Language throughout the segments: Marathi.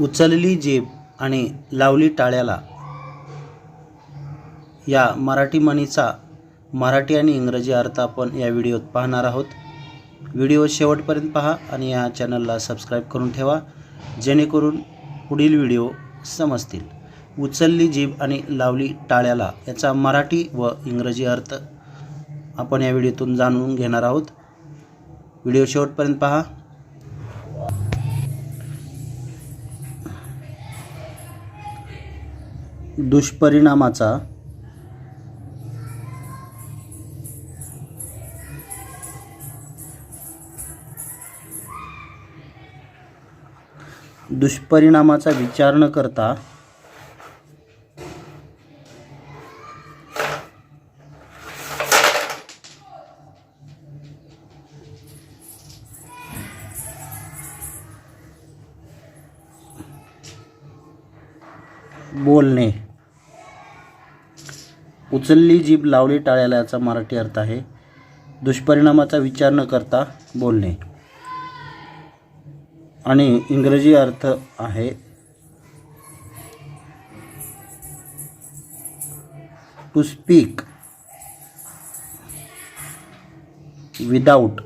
उचलली जेब आणि लावली टाळ्याला. या मराठी म्हणीचा मराठी आणि इंग्रजी अर्थ आपण या व्हिडिओत पाहणार आहोत. व्हिडिओ शेवटपर्यंत पहा आणि या चॅनलला सबस्क्राईब करून ठेवा जेणेकरून पुढील व्हिडिओ समजतील. उचलली जीभ आणि लावली टाळ्याला याचा मराठी व इंग्रजी अर्थ आपण या व्हिडिओतून जाणून घेणार आहोत. व्हिडिओ शेवटपर्यंत पहा. दुष्परिणामाचा दुष्परिणामाचा विचार न करता बोलणे. उचलली जीभ लावली टाळ्याला याचा मराठी अर्थ आहे दुष्परिणामाचा विचार न करता बोलणे. आणि इंग्रजी अर्थ आहे to speak without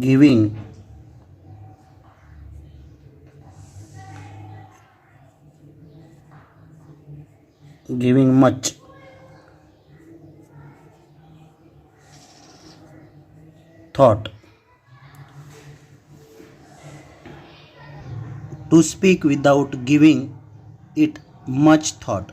giving. Giving much. Thought. To speak without giving it much thought.